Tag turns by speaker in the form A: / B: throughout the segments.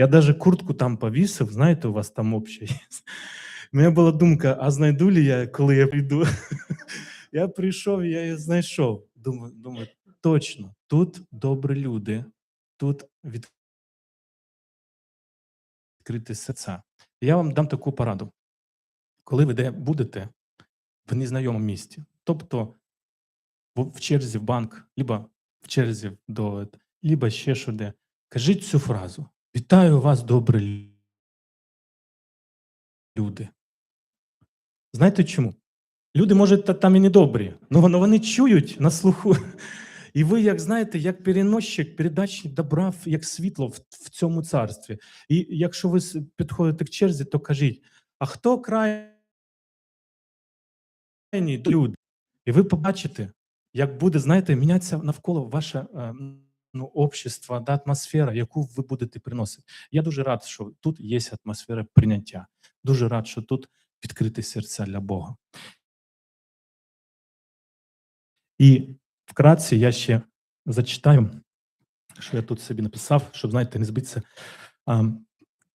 A: Я навіть куртку там повісив, знаєте, у вас там обща є. У мене була думка, а знайду ли я, коли я прийду? Я прийшов, я її знайшов. Думаю, думаю, точно, тут добрі люди, тут відкриті серця. Я вам дам таку пораду. Коли ви де будете в незнайомому місті, тобто в черзі в банк, либо в черзі до, либо ще що де, кажіть цю фразу: Вітаю вас, добрі люди. Знаєте чому? Люди, може, та- там і не добрі, але вони чують на слуху. І ви, як знаєте, як переносчик, передачник добра, як світло в, в цьому царстві. І якщо ви підходите к черзі, то кажіть: а хто крайній люди? І ви побачите, як буде, знаєте, мінятися навколо ваше ну, общество, да, атмосфера, яку ви будете приносити. Я дуже рад, що тут є атмосфера прийняття. Дуже рад, що тут відкриті серця для Бога. І вкратце я ще зачитаю, що я тут собі написав, щоб, знаєте, не збитися. А,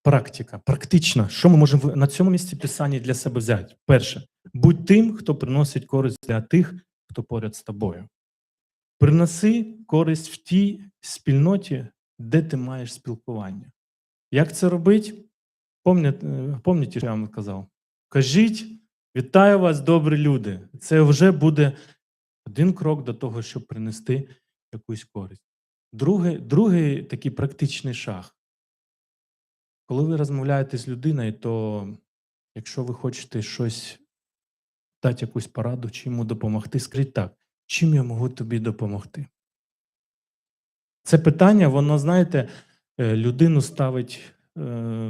A: практика, практична. Що ми можемо на цьому місці писання для себе взяти? Перше, будь тим, хто приносить користь для тих, хто поряд з тобою. Приноси користь в тій спільноті, де ти маєш спілкування. Як це робити? Пам'ятаєте, пам'ятаєте, що я вам казав? Кажіть, вітаю вас, добрі люди. Це вже буде один крок до того, щоб принести якусь користь. Другий, другий такий практичний шаг. Коли ви розмовляєте з людиною, то якщо ви хочете щось дати якусь пораду, чи йому допомогти, скажіть так, чим я можу тобі допомогти? Це питання, воно, знаєте, е, людину ставить е,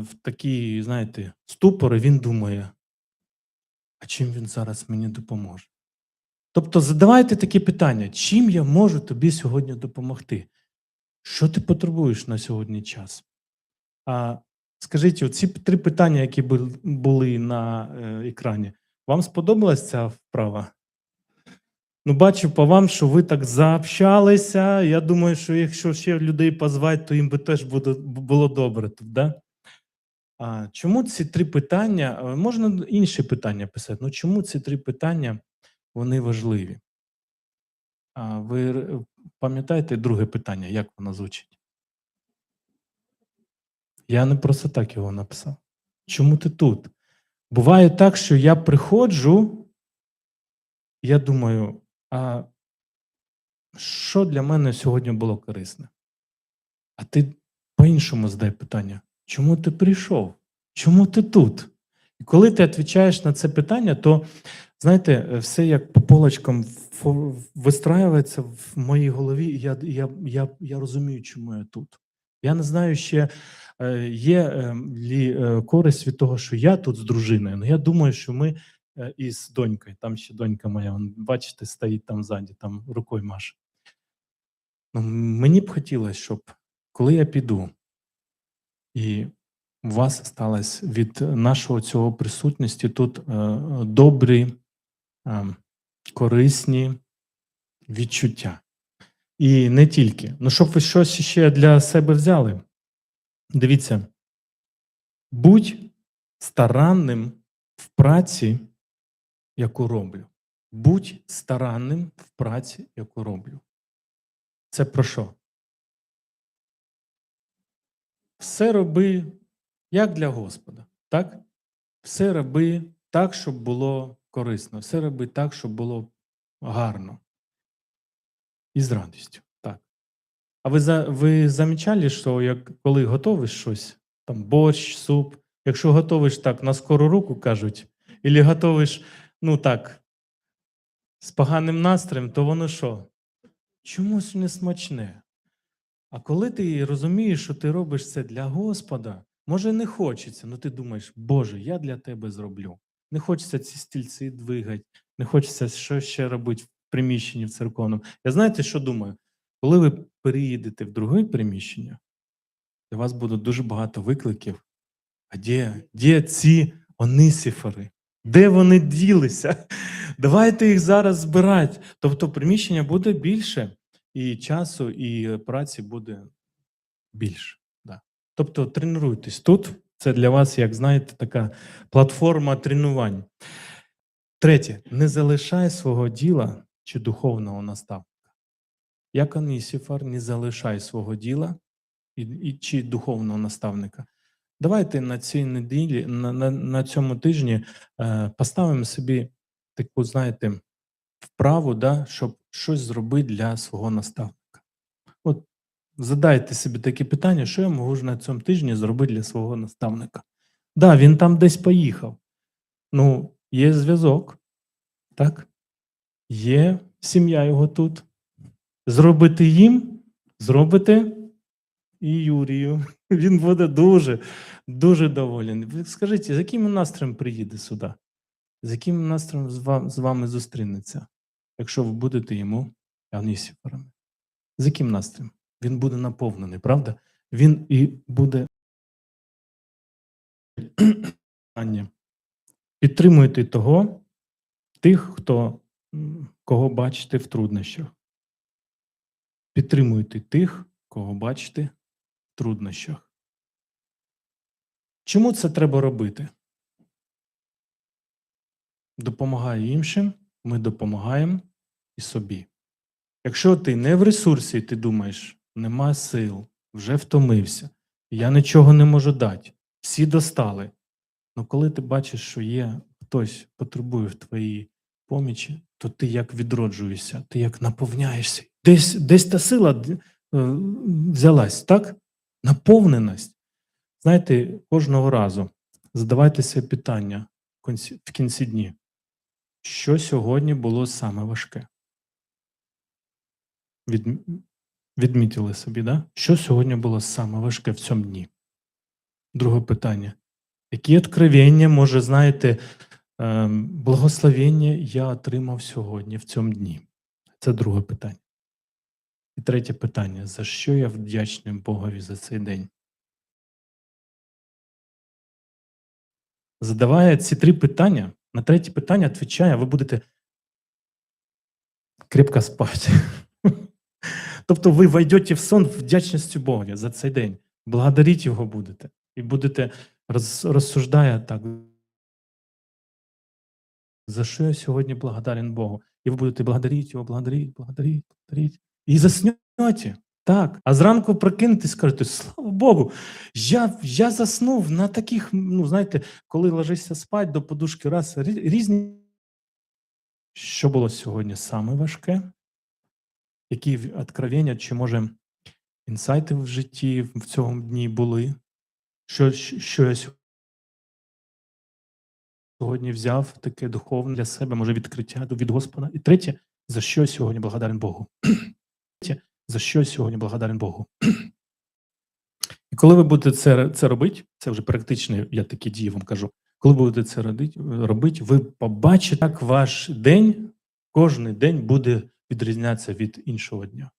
A: в такий, знаєте, ступор, і він думає, а чим він зараз мені допоможе? Тобто задавайте такі питання, чим я можу тобі сьогодні допомогти? Що ти потребуєш на сьогодні час? А скажіть, оці три питання, які були на е, екрані, вам сподобалась ця вправа? Ну, бачу по вам, що ви так заобщалися. Я думаю, що якщо ще людей позвати, то їм би теж буде, було добре тут, да? А чому ці три питання? е, Можна інші питання писати. Ну чому ці три питання вони важливі? А ви пам'ятаєте друге питання, як воно звучить? Я не просто так його написав. Чому ти тут? Буває так, що я приходжу, я думаю, а що для мене сьогодні було корисне? А ти по-іншому задай питання: чому ти прийшов? Чому ти тут? І коли ти відповідаєш на це питання, то знаєте, е, все як по полочкам вистраюється в моїй голові, я, я, я, я розумію, чому я тут. Я не знаю ще, е, є е, лі е, користь від того, що я тут з дружиною. але я думаю, що ми із донькою, там ще донька моя, бачите, стоїть там ззаді, там рукою маше. Ну, мені б хотілося, щоб коли я піду, і у вас сталося від нашого цього присутності тут е, добрі, е, корисні відчуття. І не тільки. Ну, щоб ви щось ще для себе взяли. Дивіться, будь старанним в праці, яку роблю. Будь старанним в праці, яку роблю. Це про що? Все роби як для Господа, так? Все роби так, щоб було корисно, все роби так, щоб було гарно. І з радістю. Так. А ви за, ви замічали, що як коли готовиш щось, там борщ, суп, якщо готовиш так на скору руку, кажуть, або готовиш, ну так, з поганим настроєм, то воно що? Чомусь не смачне. А коли ти розумієш, що ти робиш це для Господа, може не хочеться, але ти думаєш, Боже, я для тебе зроблю. Не хочеться ці стільці двигати, не хочеться що ще робити в приміщенні в церковному. Я знаєте, що думаю? Коли ви переїдете в друге приміщення, для вас буде дуже багато викликів. А де, де ці онисіфори? Де вони ділися? Давайте їх зараз збирати. Тобто приміщення буде більше, і часу, і праці буде більше. Да. Тобто тренуйтесь тут. Це для вас, як знаєте, така платформа тренувань. Третє, не залишай свого діла чи духовного наставника. Як Анісіфар, не залишай свого діла і, і чи духовного наставника. Давайте на цій неділі, на, на, на цьому тижні е, поставимо собі таку, знаєте, вправу, да, щоб щось зробити для свого наставника. От задайте собі таке питання, що я можу на цьому тижні зробити для свого наставника. Да, він там десь поїхав. Ну, є зв'язок, так? Є сім'я його тут. Зробити їм, зробите і Юрію. Він буде дуже, дуже доволен. Ви скажіть, з яким настроєм приїде сюди? З яким настроєм з вами зустрінеться, якщо ви будете йому Анісіфорами? З яким настроєм? Він буде наповнений, правда? Він і буде. Підтримуйте того, тих, хто, кого бачите в труднощах. Підтримуйте тих, кого бачите в труднощах. Чому це треба робити? Допомагає іншим, ми допомагаємо і собі. Якщо ти не в ресурсі, ти думаєш, нема сил, вже втомився, я нічого не можу дати, всі достали. Ну, коли ти бачиш, що є хтось потребує в твоїй помічі, то ти як відроджуєшся, ти як наповняєшся. Десь, десь та сила е, взялась, так? Наповненість. Знаєте, кожного разу задавайтеся питання в кінці, дні. Що сьогодні було саме важке? Від, відмітили собі, да? Що сьогодні було саме важке в цьому дні? Друге питання. Які откровення, може, знаєте, ем, благословення я отримав сьогодні в цьому дні? Це друге питання. І третє питання: за що я вдячний Богові за цей день? Задавая ці три питання, на третє питання відповідає, ви будете крепко спати. Тобто ви войдете в сон вдячністю Богові за цей день. Благодаріть його будете. І будете роз, розсуждає так. За що я сьогодні благодарен Богу? І ви будете благодарити його, благодарити, благодарити, благодарити. І заснете. Так. А зранку прокинетесь, скажете, слава Богу, я, я заснув на таких, ну, знаєте, коли ложишся спать до подушки раз, різні. Що було сьогодні саме важке? Які в- откровення, чи може інсайти в житті в цьому дні були? Що, що я сьогодні взяв таке духовне для себе, може відкриття від Господа. І третє, за що я сьогодні благодарен Богу. За що сьогодні благодарен Богу. І коли ви будете це, це робити, це вже практично, я такі дії вам кажу. Коли ви будете це робити, ви побачите, як ваш день, кожен день буде відрізнятися від іншого дня.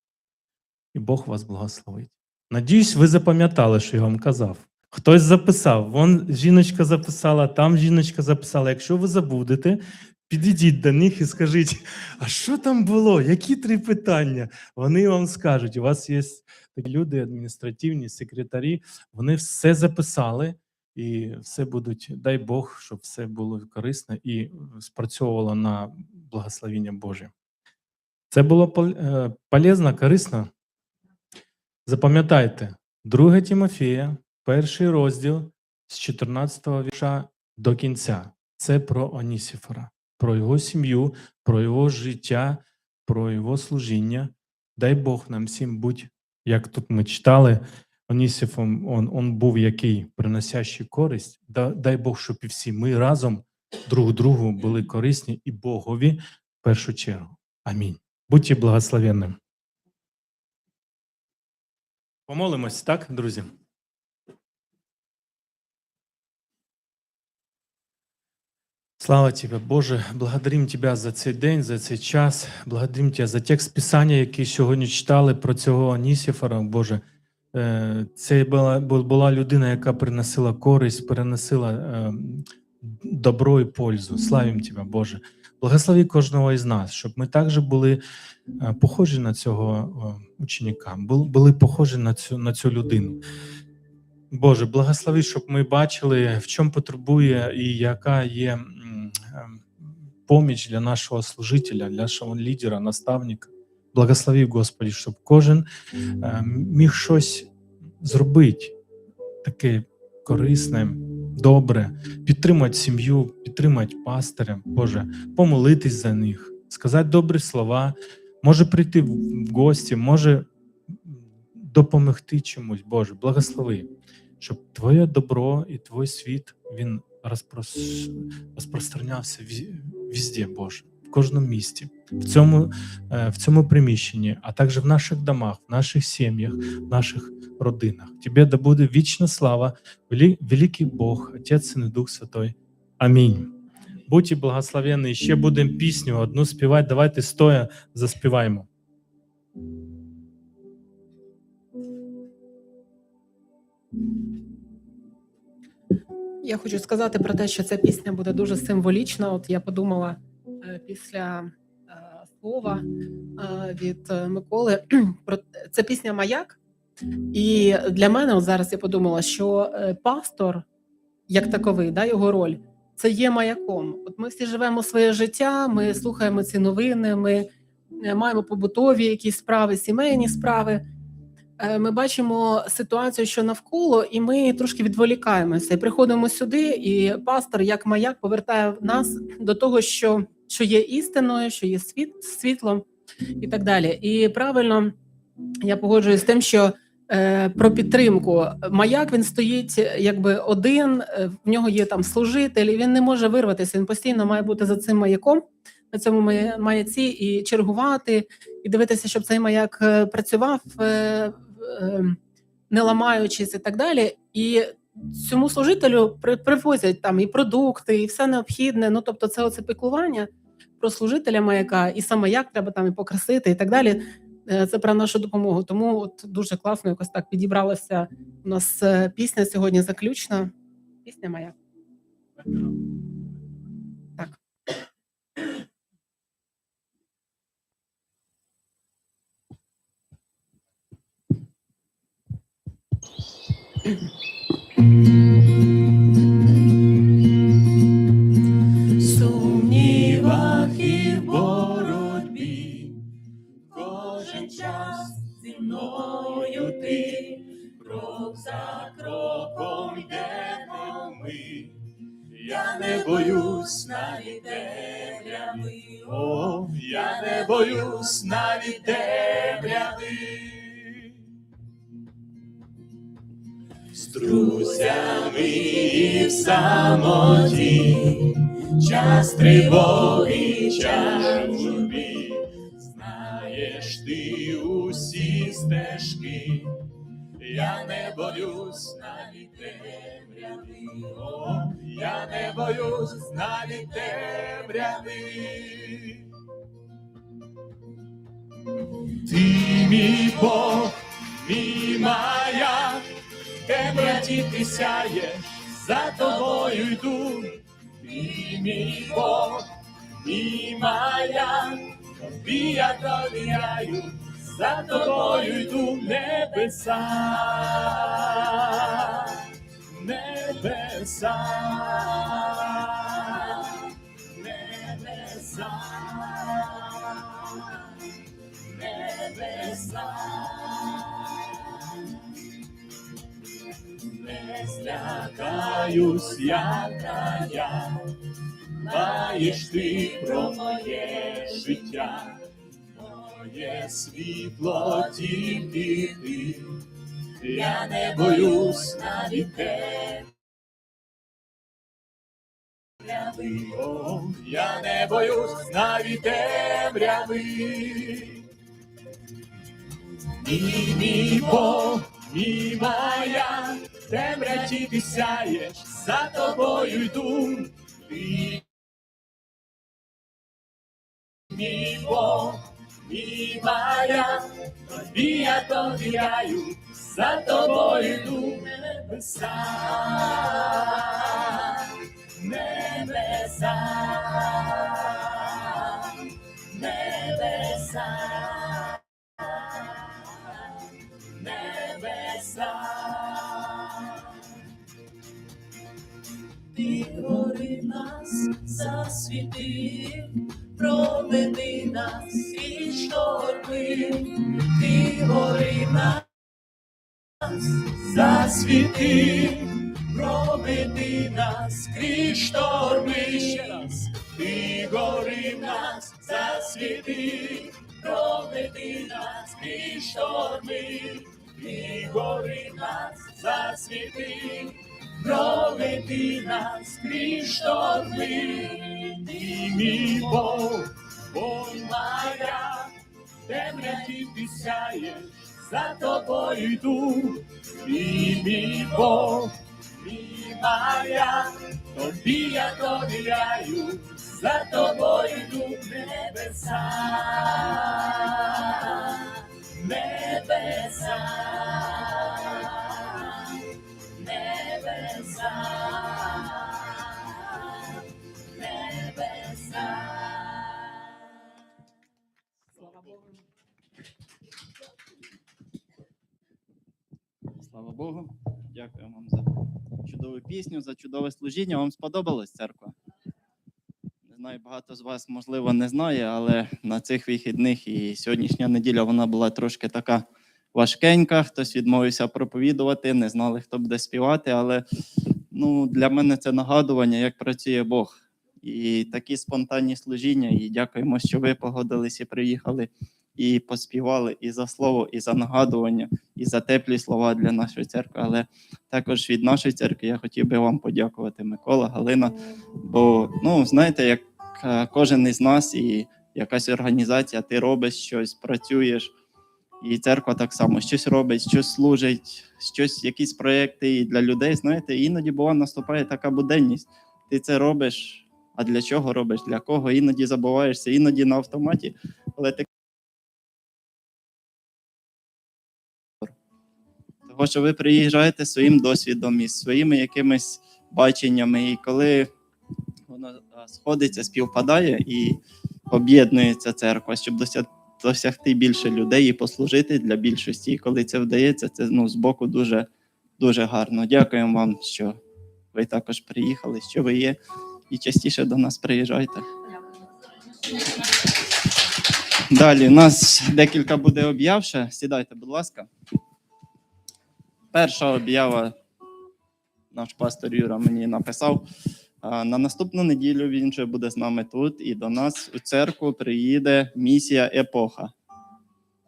A: І Бог вас благословить. Надіюсь, ви запам'ятали, що я вам казав. Хтось записав, вон жіночка записала, там жіночка записала. Якщо ви забудете, підійдіть до них і скажіть, а що там було? Які три питання? Вони вам скажуть. У вас є такі люди, адміністративні, секретарі, вони все записали і все будуть, дай Бог, щоб все було корисно і спрацьовувало на благословіння Боже. Це було е, полезно, корисно. Запам'ятайте, 2 Тимофія, перший розділ з 14 вірша до кінця. Це про Онісіфора, про його сім'ю, про його життя, про його служіння. Дай Бог нам всім будь, як тут ми читали, Онісіфом он, он був який приносящий користь. Да- Дай Бог, щоб і всі ми разом друг другу були корисні і Богові в першу чергу. Амінь. Будьте благословенним. Помолимось, так, друзі? Слава Тебе, Боже, благодарим Тебя за цей день, за цей час. Благодарим Тебе за текст Писання, який сьогодні читали про цього Анісіфора, Боже. Е, Це була, була людина, яка приносила користь, переносила е, добро і пользу. Славім Тебе, Боже. Благослови кожного із нас, щоб ми також були е, похожі на цього ученика, були похожі на цю, на цю людину. Боже, благослови, щоб ми бачили, в чому потребує і яка є поміч для нашого служителя, для нашого лідера, наставника. Благослови, Господи, щоб кожен е, міг щось зробити таке корисне, добре, підтримати сім'ю, підтримати пастиря, Боже, помолитись за них, сказати добрі слова, може прийти в гості, може допомогти чомусь, Боже, благослови, щоб Твоє добро і Твій світ він розпрос... розпространявся ві- везде, Боже, в кожному місті, в цьому, е, в цьому приміщенні, а також в наших домах, в наших сім'ях, в наших родинах. Тебе да буде вічна слава, велі- великий Бог, Отець Син і Дух Святой. Амінь. Будьте благословенні. Ще будемо пісню одну співати. Давайте стоя заспіваємо.
B: Я хочу сказати про те, що ця пісня буде дуже символічна. От я подумала е, після е, слова е, від Миколи про це пісня Маяк. І для мене от зараз я подумала, що пастор, як таковий, да, його роль, це є маяком. От ми всі живемо своє життя, ми слухаємо ці новини, ми маємо побутові якісь справи, сімейні справи. Е, Ми бачимо ситуацію, що навколо, і ми трошки відволікаємося. І приходимо сюди, і пастор, як маяк, повертає нас до того, що, що є істиною, що є світ, світлом і так далі. І правильно я погоджуюсь з тим, що е, про підтримку маяк він стоїть якби один, е, в нього є там служитель, і він не може вирватися. Він постійно має бути за цим маяком. На цьому маяці і чергувати, і дивитися, щоб цей маяк е, працював, не ламаючись і так далі. І цьому служителю привозять там і продукти, і все необхідне. Ну тобто, це оце піклування про служителя маяка, і сам маяк треба там і покрасити, і так далі. Е, Це про нашу допомогу. Тому от дуже класно якось так підібралася у нас е, пісня сьогодні заключна. Пісня маяк.
C: Сумнівах і боротьбі, кожен час зі ти, крок за кроком йдемо ми. Я не боюсь навіть темряви, о, я не боюсь навіть темряви. З друзями і в самоті, час тривоги, час журбі, знаєш ти усі стежки, я не боюсь навіть темряви, о, я не боюсь навіть темряви. Ти мій Бог, мій маяк, темноті ти сяє, за тобою йду, і мій Бог, і моя, тобі я довіряю, за тобою йду. Небеса, небеса, Злякаюсь, яка я, маєш ти про моє життя, моє світло тільки ти, я не боюсь навіть О, я не боюсь навіть темряви. Мій мій Бог, мій моя, темряті ти сяєш, за тобою йду. Ти мій Бог, мій моя, тобі я довіряю, за тобою йду небеса, небеса, засвіти, проведи нас і шторми, ти гори нас засвіти, проведи нас крізь шторми. Ще раз, ти гори нас засвіти, проведи нас крізь шторми, ти гори нас засвіти, проведи нас крізь шторми, ти мій Бог, Бог моя, темряві ти сяєш, за тобою йду, і мій Бог, і моя, тобі я довіряю, за тобою йду небеса, небеса,
B: Слава Богу.
D: Дякую вам за чудову пісню, за чудове служіння. Вам сподобалась церква? Не знаю, багато з вас, можливо, не знає, але на цих вихідних і сьогоднішня неділя вона була трошки така важкенька. Хтось відмовився проповідувати, не знали, хто буде співати. Але ну, для мене це нагадування, як працює Бог. І такі спонтанні служіння. І дякуємо, що ви погодились і приїхали і поспівали і за слово, і за нагадування, і за теплі слова для нашої церкви. Але також від нашої церкви я хотів би вам подякувати, Микола, Галина. Бо ну знаєте, як е, кожен із нас і якась організація, ти робиш щось, працюєш. І церква так само щось робить, щось служить, щось, якісь проекти і для людей. Знаєте, іноді буває наступає така буденність. Ти це робиш. А для чого робиш? Для кого? Іноді забуваєшся, іноді на автоматі, але ти Того, що ви приїжджаєте своїм досвідом і своїми якимись баченнями, і коли воно сходиться, співпадає і об'єднується церква, щоб досяг- досягти більше людей і послужити для більшості. І коли це вдається, це ну, з боку дуже, дуже гарно. Дякуємо вам, що ви також приїхали, що ви є, і частіше до нас приїжджайте. Далі у нас декілька буде об'яв ще. Сідайте, будь ласка. Перша об'ява наш пастор Юра мені написав. На наступну неділю він вже буде з нами тут, і до нас у церкву приїде місія Епоха.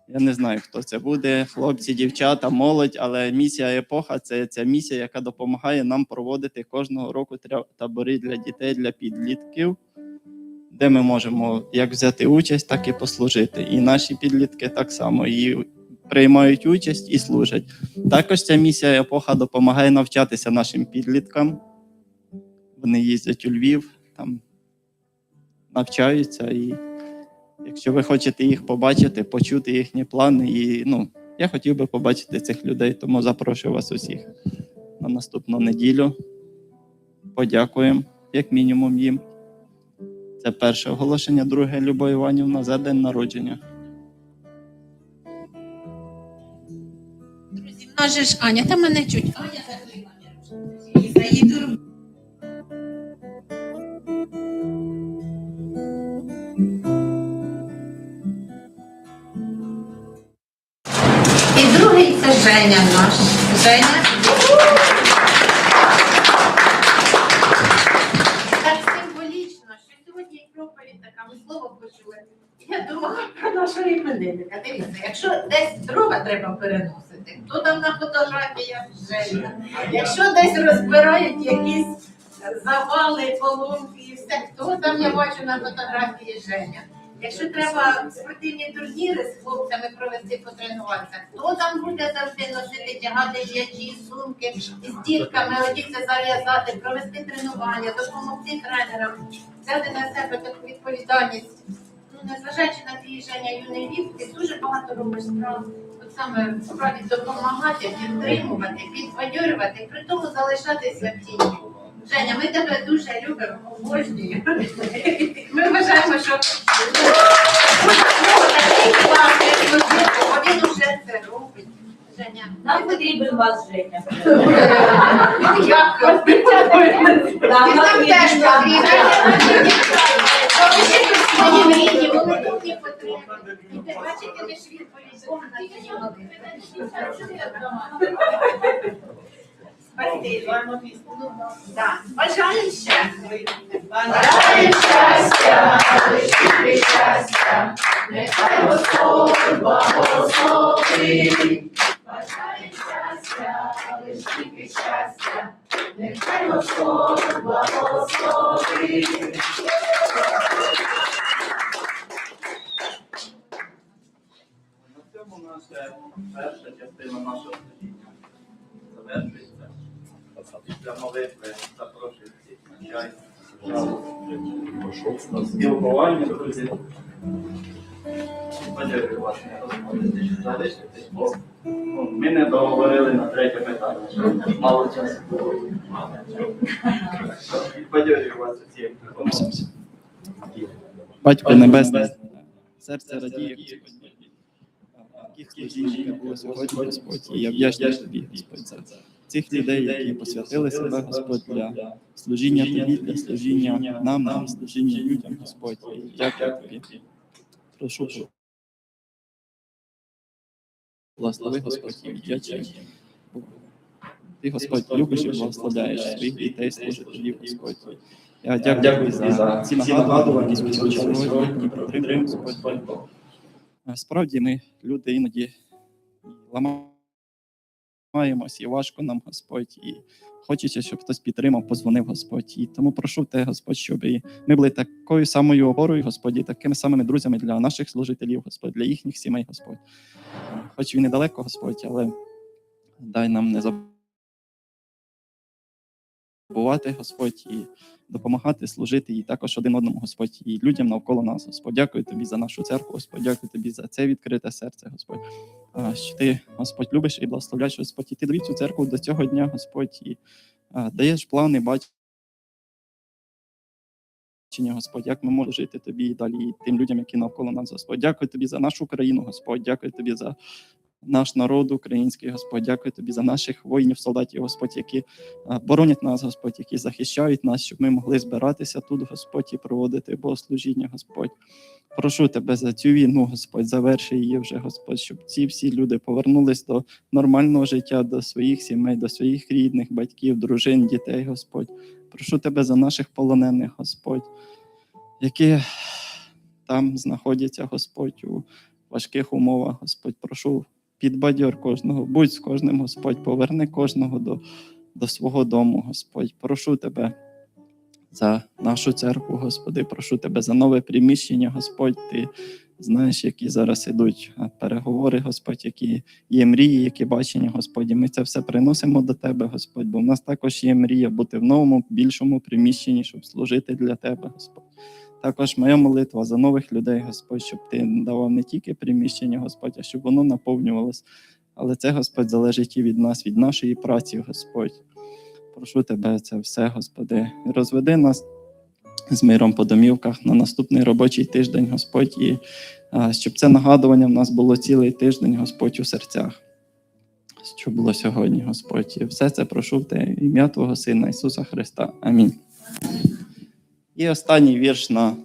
D: Я не знаю, хто це буде, хлопці, дівчата, молодь, але місія Епоха це ця місія, яка допомагає нам проводити кожного року табори для дітей, для підлітків, де ми можемо як взяти участь, так і послужити. І наші підлітки так само і приймають участь і служать. Також ця місія епоха допомагає навчатися нашим підліткам. Вони їздять у Львів, там навчаються. І якщо ви хочете їх побачити, почути їхні плани, і ну, я хотів би побачити цих людей, тому запрошую вас усіх на наступну неділю. Подякуємо, як мінімум, їм. Це перше оголошення, друге Любов Іванівна за день народження.
E: Друзі, в нас же ж Аня, та мене чуть. Аня за її Женя наш. Женя. Так символічно, що сьогодні проповідь така, ми слово почули. Я думала про нашого іменинника. Дивіться, якщо десь дрова треба переносити, то там на фотографіях Женя. Якщо десь розбирають якісь завали, поломки і все, то там я бачу на фотографії Женя. Якщо треба спортивні турніри з хлопцями провести потренуватися, хто там буде завжди носити, тягати м'ячі, сумки з дітками, одіться зав'язати, провести тренування, допомогти тренерам, взяти на себе таку відповідальність. Ну, незважаючи на Женя юний вік, ти дуже багато робиш справ. От саме в справі допомагати, підтримувати, підбадьорювати, при тому залишатися в тіні. Женя, ми тебе дуже любимо, обожнюємо. Ми вважаємо, що такий класний служитель, він уже це робить. Женя,
F: Нам потрібен вас, Женя.
E: І нам теж вони тут не потрібні. І ти бачите, ви відповідь Ну, да. Бажаю щастя. Бажаю щастя, лише щастя. Нехай Господь благословить. Бажаю щастя, лише щастя. Нехай Господь благословить.
D: Молитви запрошую всіх на чай. До спілкування, друзі. Подякую вас, не розходитесь, що залишитесь, бо ну, ми не договорили на третє питання, мало часу було. Подякую вас усіх. Батько Небесний, серце радіє, Господь. Таких служінь, було сьогодні, Господь, і я вдячний тобі, Господь, за цих людей, які посвятили себе, Господь, для служіння тобі, для служіння нам, нам, служіння людям, Господь. Дякую тобі. Прошу, благослови, Господь, і вдячний. Ти, Господь, любиш і благословляєш своїх дітей, служителів, Господь. Я дякую тобі за ці нагадування, які ми сьогодні і підтримуємо, Господь. Справді ми, люди, іноді ламаємось, і важко нам, Господь, і хочеться, щоб хтось підтримав, позвонив, Господь. І тому прошу те, Господь, щоб і ми були такою самою опорою, Господь, і такими самими друзями для наших служителів, Господь, для їхніх сімей, Господь. Хоч він і далеко, Господь, але дай нам не забувати, Господь, і допомагати, служити і також один одному, Господь, і людям навколо нас. Господь, дякую тобі за нашу церкву, Господь, дякую тобі за це відкрите серце, Господь. Що ти, Господь, любиш і благословляєш, Господь, і ти довів цю церкву до цього дня, Господь, і даєш плани, бачення, Господь, як ми можемо жити тобі і далі, і тим людям, які навколо нас, Господь. Дякую тобі за нашу країну, Господь, дякую тобі за наш народ український, Господь, дякую тобі за наших воїнів, солдатів, Господь, які боронять нас, Господь, які захищають нас, щоб ми могли збиратися тут, Господь, і проводити богослужіння, Господь. Прошу тебе за цю війну, Господь, заверши її вже, Господь, щоб ці всі люди повернулись до нормального життя, до своїх сімей, до своїх рідних, батьків, дружин, дітей, Господь. Прошу тебе за наших полонених, Господь, які там знаходяться, Господь, у важких умовах, Господь. Прошу підбадьор кожного, будь з кожним, Господь, поверни кожного до, до свого дому, Господь. Прошу тебе за нашу церкву, Господи. Прошу тебе за нове приміщення, Господь. Ти знаєш, які зараз ідуть переговори, Господь, які є мрії, які бачення, Господь. І Ми це все приносимо до Тебе, Господь, бо в нас також є мрія бути в новому, більшому приміщенні, щоб служити для Тебе, Господь. Також моя молитва за нових людей, Господь, щоб ти давав не тільки приміщення, Господь, а щоб воно наповнювалось. Але це, Господь, залежить і від нас, від нашої праці, Господь. Прошу тебе це все, Господи, розведи нас з миром по домівках на наступний робочий тиждень, Господь, і щоб це нагадування в нас було цілий тиждень, Господь, у серцях. Що було сьогодні, Господь. І все це прошу в те ім'я Твого Сина Ісуса Христа. Амінь. І останній вірш на